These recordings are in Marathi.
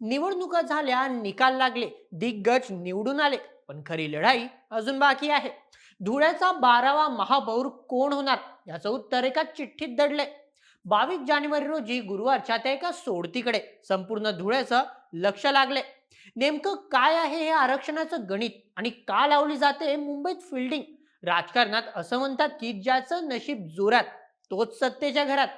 निवडणुका झाल्या निकाल लागले दिग्गज निवडून आले पण खरी लढाई अजून बाकी आहे. धुळ्याचा बारावा महापौर कोण होणार? याचं उत्तर एका चिठ्ठीत दडले बावीस जानेवारी रोजी गुरुवारच्या त्या एका सोडतीकडे संपूर्ण धुळ्याचं लक्ष लागले नेमकं काय आहे हे आरक्षणाचं गणित आणि का लावली जाते मुंबईत फिल्डिंग राजकारणात असं म्हणतात की ज्याचं नशीब जोरात तोच सत्तेच्या घरात.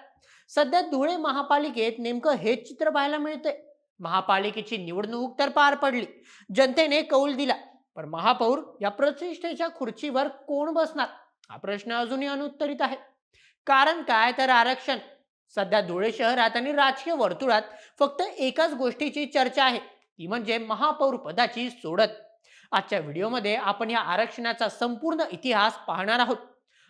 सध्या धुळे महापालिकेत नेमकं हेच चित्र पाहायला मिळतंय. महापालिकेची निवडणूक तर पार पडली. जनतेने कौल दिला. पण महापौर या प्रतिष्ठेच्या खुर्चीवर कोण बसणार? हा प्रश्न अजूनही अनुत्तरित आहे. कारण काय तर आरक्षण? सध्या धुळे शहरात आणि राजकीय वर्तुळात फक्त एकाच गोष्टीची चर्चा आहे. ती म्हणजे महापौर पदाची सोडत. आजच्या व्हिडिओमध्ये आपण या आरक्षणाचा संपूर्ण इतिहास पाहणार आहोत.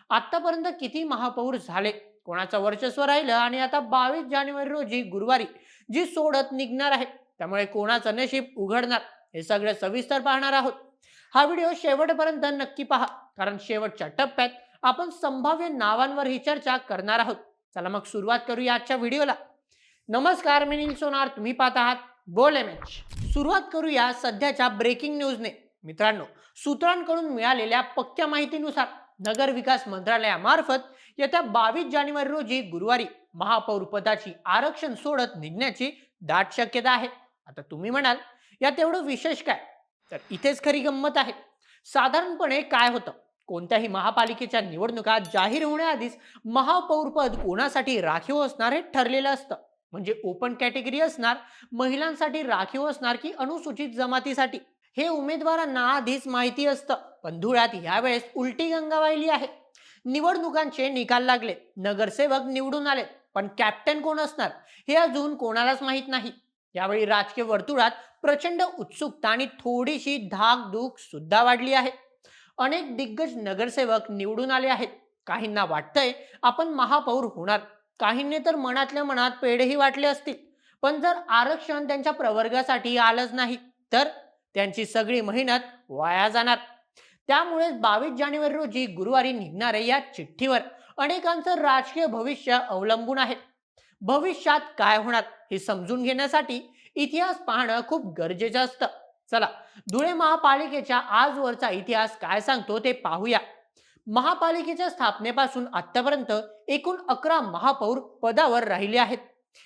आतापर्यंत किती महापौर झाले? कोणाचं वर्चस्व राहिलं? आणि आता बावीस जानेवारी रोजी गुरुवारी जी सोडत निघणार आहे त्यामुळे कोणाचं नशीब उघडणार हे सगळे सविस्तर पाहणार आहोत. हा व्हिडिओ शेवटपर्यंत नक्की पहा कारण शेवटच्या टप्प्यात आपण संभाव्य नावांवर ही चर्चा करणार आहोत. चला मग सुरुवात करूया आजच्या व्हिडिओला. नमस्कार मी निल सोनार तुम्ही पाहत आहात बोल एम एच सुरुवात करूया सध्याच्या ब्रेकिंग न्यूजने. मित्रांनो सूत्रांकडून मिळालेल्या पक्क्या माहितीनुसार नगर विकास मंत्रालयामार्फत येत्या बावीस जानेवारी रोजी गुरुवारी महापौर पदाची आरक्षण सोडत निघण्याची दाट शक्यता आहे. आता तुम्ही म्हणाल यात एवढं विशेष काय? तर इथेच खरी गंमत आहे. साधारणपणे काय होतं? कोणत्याही महापालिकेच्या निवडणुका जाहीर होण्याआधीच महापौरपद कोणासाठी राखीव असणार हे ठरलेलं असतं. म्हणजे ओपन कॅटेगरी असणार महिलांसाठी राखीव असणार की अनुसूचित जमातीसाठी? हे उमेदवारांना आधीच माहिती असतं. पण धुळ्यात यावेळेस उलटी गंगा वाहिली आहे. निवडणुकांचे निकाल लागले. नगरसेवक निवडून आले. पण कॅप्टन कोण असणार? हे अजून कोणालाच माहीत नाही. यावेळी राजकीय वर्तुळात प्रचंड उत्सुकता आणि थोडीशी धाकधूक सुद्धा वाढली आहे. अनेक दिग्गज नगरसेवक निवडून आले आहेत. काहींना वाटतंय आपण महापौर होणार. काहींनी तर मनातल्या मनात पेढेही वाटले असतील. पण जर आरक्षण त्यांच्या प्रवर्गासाठी आलंच नाही तर त्यांची सगळी मेहनत वाया जाणार. त्यामुळेच बावीस जानेवारी रोजी गुरुवारी निघणाऱ्या या चिठ्ठीवर अनेकांचं राजकीय भविष्य अवलंबून आहे. भविष्यात काय होणार हे समजून घेण्यासाठी इतिहास पाहणं खूप गरजेचं असतं. चला धुळे महापालिकेच्या आजवरचा इतिहास काय सांगतो ते पाहूया. महापालिकेच्या स्थापनेपासून आतापर्यंत एकूण अकरा महापौर पदावर राहिले आहेत.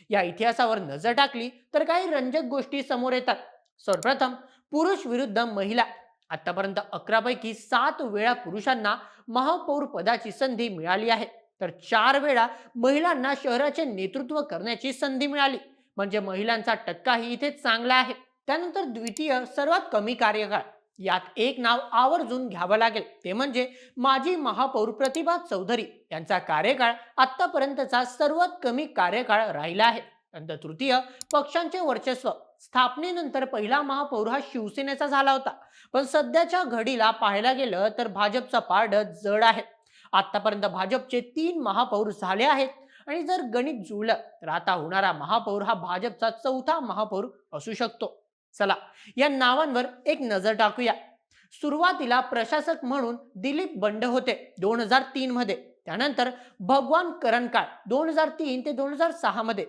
या इतिहासावर नजर टाकली तर काही रंजक गोष्टी समोर येतात. सर्वप्रथम पुरुष विरुद्ध महिला. आतापर्यंत अकरा पैकी सात वेळा पुरुषांना महापौर पदाची संधी मिळाली आहे. तर चार वेळा महिलांना शहराचे नेतृत्व करण्याची संधी मिळाली. म्हणजे महिलांचा टक्काही इथे चांगला आहे. त्यानंतर द्वितीय सर्वात कमी कार्यकाळ. यात एक नाव आवर्जून घ्यावं लागेल. ते म्हणजे माजी महापौर प्रतिभा चौधरी. यांचा कार्यकाळ आतापर्यंतचा सर्वात कमी कार्यकाळ राहिला आहे. नंतर तृतीय पक्षांचे वर्चस्व. स्थापनेनंतर पहिला महापौर हा शिवसेनेचा झाला होता. पण सध्याच्या घडीला पाहायला गेलं तर भाजपचा पारड जड आहे. आतापर्यंत भाजपचे तीन महापौर झाले आहेत आणि जर गणित जुळलं तर आता होणारा महापौर हा भाजपचा चौथा महापौर असू शकतो. चला या नावांवर एक नजर टाकूया. सुरुवातीला प्रशासक म्हणून दिलीप बंड होते दोन हजार तीन मध्ये. त्यानंतर भगवान करणकाळ दोन हजार तीन ते दोन हजार सहा मध्ये.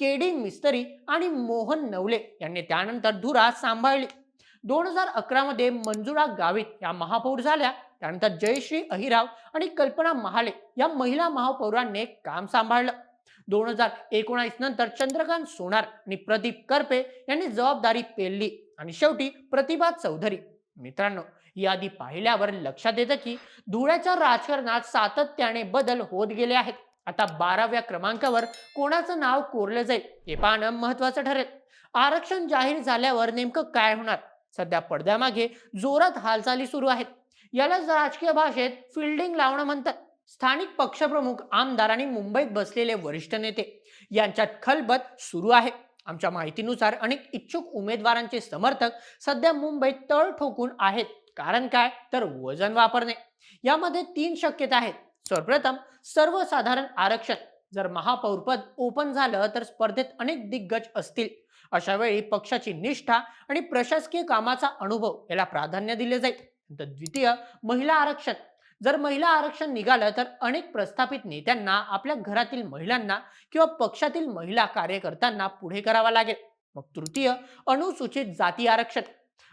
के डी मिस्तरी आणि मोहन नवले यांनी त्यानंतर धुरा सांभाळली. दोन हजार अकरामध्ये मंजुळा गावित या महापौर झाल्या. त्यानंतर जयश्री अहिराव आणि कल्पना महाले या महिला महापौरांनी काम सांभाळलं. दोन हजार एकोणास नंतर चंद्रकांत सोनार आणि प्रदीप करपे यांनी जबाबदारी पेलली आणि शेवटी प्रतिभा चौधरी. मित्रांनो यादी पाहिल्यावर लक्षात येतं की धुळ्याच्या राजकारणात सातत्याने बदल होत गेले आहेत. आता बाराव्या क्रमांकावर कोणाचं नाव कोरलं जाईल हे पाहणं महत्वाचं ठरेल. आरक्षण जाहीर झाल्यावर नेमकं काय होणार? सध्या पडद्यामागे जोरात हालचाली सुरू आहेत. यालाच राजकीय भाषेत फिल्डिंग लावणं म्हणतात. स्थानिक पक्षप्रमुख आमदार आणि मुंबईत बसलेले वरिष्ठ नेते यांच्यात खलबत सुरू आहे. आमच्या माहितीनुसार अनेक इच्छुक उमेदवारांचे समर्थक सध्या मुंबईत तळ ठोकून आहेत. कारण काय? तर वजन वापरणे. यामध्ये तीन शक्यता आहेत. सर्वप्रथम सर्वसाधारण आरक्षण. जर महापौरपद ओपन झालं तर स्पर्धेत अनेक दिग्गज असतील. अशा वेळी पक्षाची निष्ठा आणि प्रशासकीय कामाचा अनुभव याला प्राधान्य दिले जाईल. तर द्वितीय महिला आरक्षण. जर महिला आरक्षण निघालं तर अनेक प्रस्थापित नेत्यांना आपल्या घरातील महिलांना किंवा पक्षातील महिला कार्यकर्त्यांना पुढे करावा लागेल. मग तृतीय अनुसूचित जाती आरक्षण.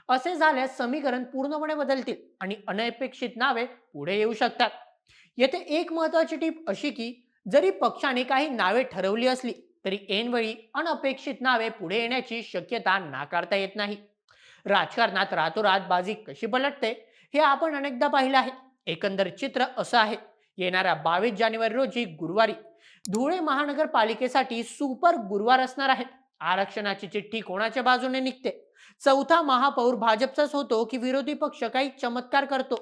असे झाल्यास समीकरण पूर्णपणे बदलतील आणि अनपेक्षित नावे पुढे येऊ शकतात. येथे एक महत्वाची टीप अशी की जरी पक्षाने काही नावे ठरवली असली तरी ऐनवेळी अनपेक्षित नावे पुढे येण्याची शक्यता नाकारता येत नाही. राजकारणात रातोरात बाजी कशी पलटते हे आपण अनेकदा पाहिलं आहे. एकंदर चित्र असं आहे येणाऱ्या बावीस जानेवारी रोजी गुरुवारी धुळे महानगरपालिकेसाठी सुपर गुरुवार असणार आहेत आरक्षणाची चिठ्ठी कोणाच्या बाजूने निघते? चौथा महापौर भाजपचाच होतो की विरोधी पक्ष काही चमत्कार करतो?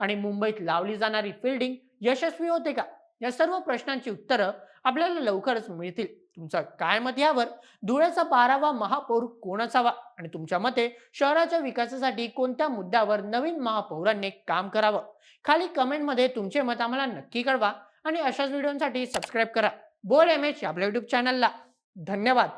आणि मुंबईत लावली जाणारी फिल्डिंग यशस्वी होते का? या सर्व प्रश्नांची उत्तरं आपल्याला लवकरच मिळतील. तुमचं काय मत यावर? धुळ्याचा बारावा महापौर कोण असावा आणि तुमच्या मते शहराच्या विकासासाठी कोणत्या मुद्द्यावर नवीन महापौरांनी काम करावं? खाली कमेंटमध्ये तुमचे मत आम्हाला नक्की कळवा आणि अशाच व्हिडिओसाठी सबस्क्राईब करा. बोल एम एच आपल्या युट्यूब चॅनलला. धन्यवाद.